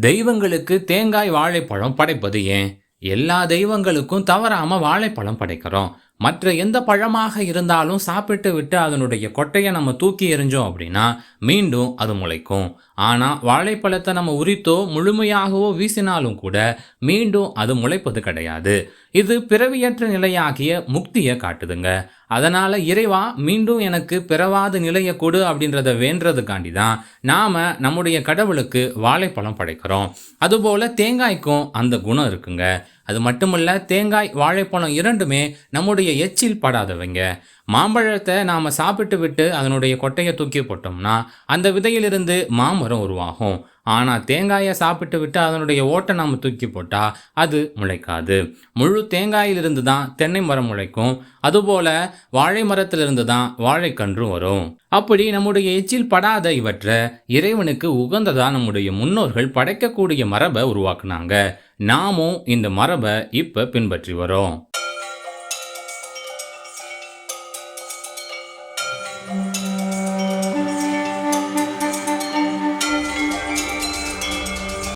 தெய்வங்களுக்கு தேங்காய் வாழைப்பழம் படைப்பது ஏன்? எல்லா தெய்வங்களுக்கும் தவறாம வாழைப்பழம் படைக்கிறோம். மற்ற எந்த பழமாக இருந்தாலும் சாப்பிட்டு விட்டு அதனுடைய கொட்டையை நம்ம தூக்கி எறிஞ்சோம் அப்படின்னா மீண்டும் அது முளைக்கும். ஆனால் வாழைப்பழத்தை நம்ம உரித்தோ முழுமையாகவோ வீசினாலும் கூட மீண்டும் அது முளைப்பது கிடையாது. இது பிறவியற்ற நிலையாகிய முக்தியை காட்டுதுங்க. அதனால் இறைவா மீண்டும் எனக்கு பிறவாத நிலையை கொடு அப்படின்றத வேண்டதுக்காண்டி தான் நாம் நம்முடைய கடவுளுக்கு வாழைப்பழம் படைக்கிறோம். அதுபோல் தேங்காய்க்கும் அந்த குணம் இருக்குங்க. அது மட்டுமல்ல தேங்காய் வாழைப்பழம் இரண்டுமே நம்முடைய எச்சில் படாதவைங்க. மாம்பழத்தை நாம் சாப்பிட்டு விட்டு அதனுடைய கொட்டையை தூக்கி போட்டோம்னா அந்த விதையிலிருந்து மாமரம் உருவாகும். ஆனால் தேங்காயை சாப்பிட்டு விட்டு அதனுடைய ஓட்டை நாம் தூக்கி போட்டால் அது முளைக்காது. முழு தேங்காயிலிருந்து தான் தென்னை மரம் முளைக்கும். அதுபோல வாழை மரத்திலிருந்து தான் வாழைக்கன்றும் வரும். அப்படி நம்முடைய எச்சில் படாத இவற்றை இறைவனுக்கு உகந்ததாக நம்முடைய முன்னோர்கள் படைக்கக்கூடிய மரபை உருவாக்குனாங்க. நாமும் இந்த மரபை இப்போ பின்பற்றி வரோம்.